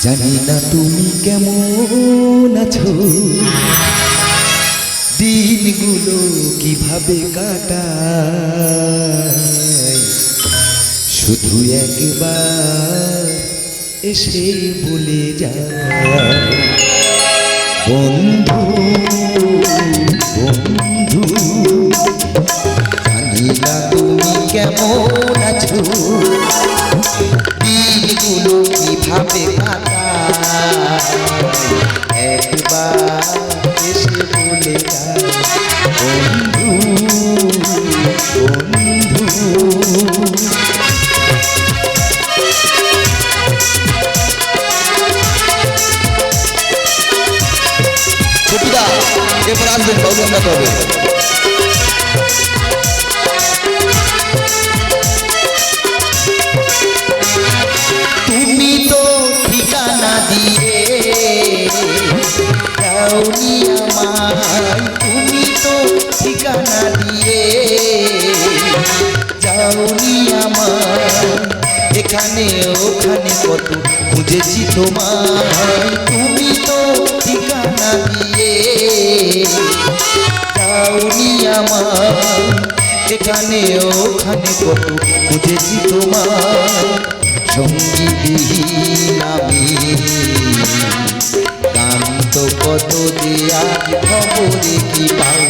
জানি না তুমি কেমন আছো। দিনগুলো কীভাবে কাটা শুধু একবার এসে বলে যা তুমি কেমন আছো? দিনগুলো কীভাবে একবার এসে বলে সত্যিদা আসবেন বাবু আমরা এখানে, ওখানে কত খুঁজেছি তোমায়। তুমি তো ঠিকানা দিয়ে যাওনি আমায়। এখানে, ওখানে কত খুঁজেছি তোমার সঙ্গীতহীন আমি। গান তো কত দিয়া খবরে কি পাও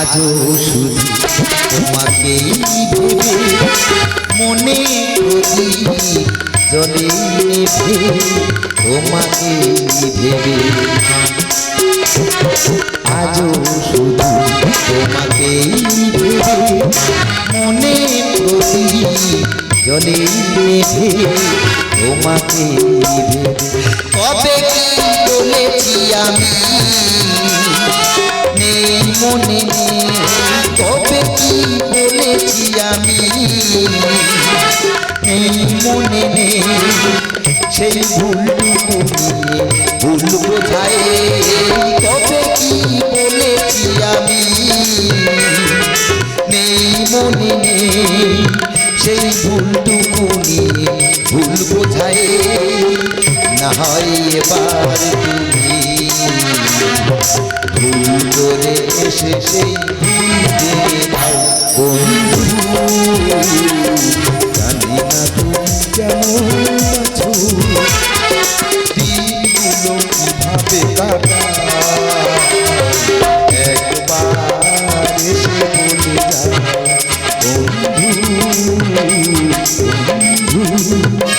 আজও শুধু তোমাকেই ভেবে মনে প্রদীপ জলে তোমাকে ভেবে। আজও শুধু তোমাকেই ভেবে মনে প্রদীপ জলে নিভে তোমাকে ভেবে কবে কি বলেছি আমি? মনে কবে কি বলেছি আমি? নেই মনে নেই, সেই ভুলটুকু ভুল বোঝায়। সেই ভুলটুকু নিয়ে ভুল বোঝায়। না হয় এবার তুমি। ভুল করে এসে সেই বন্ধু। জানি না তুমি কেমন আছো। দিনগুলো কীভাবে কাটা যাও বন্ধু বন্ধু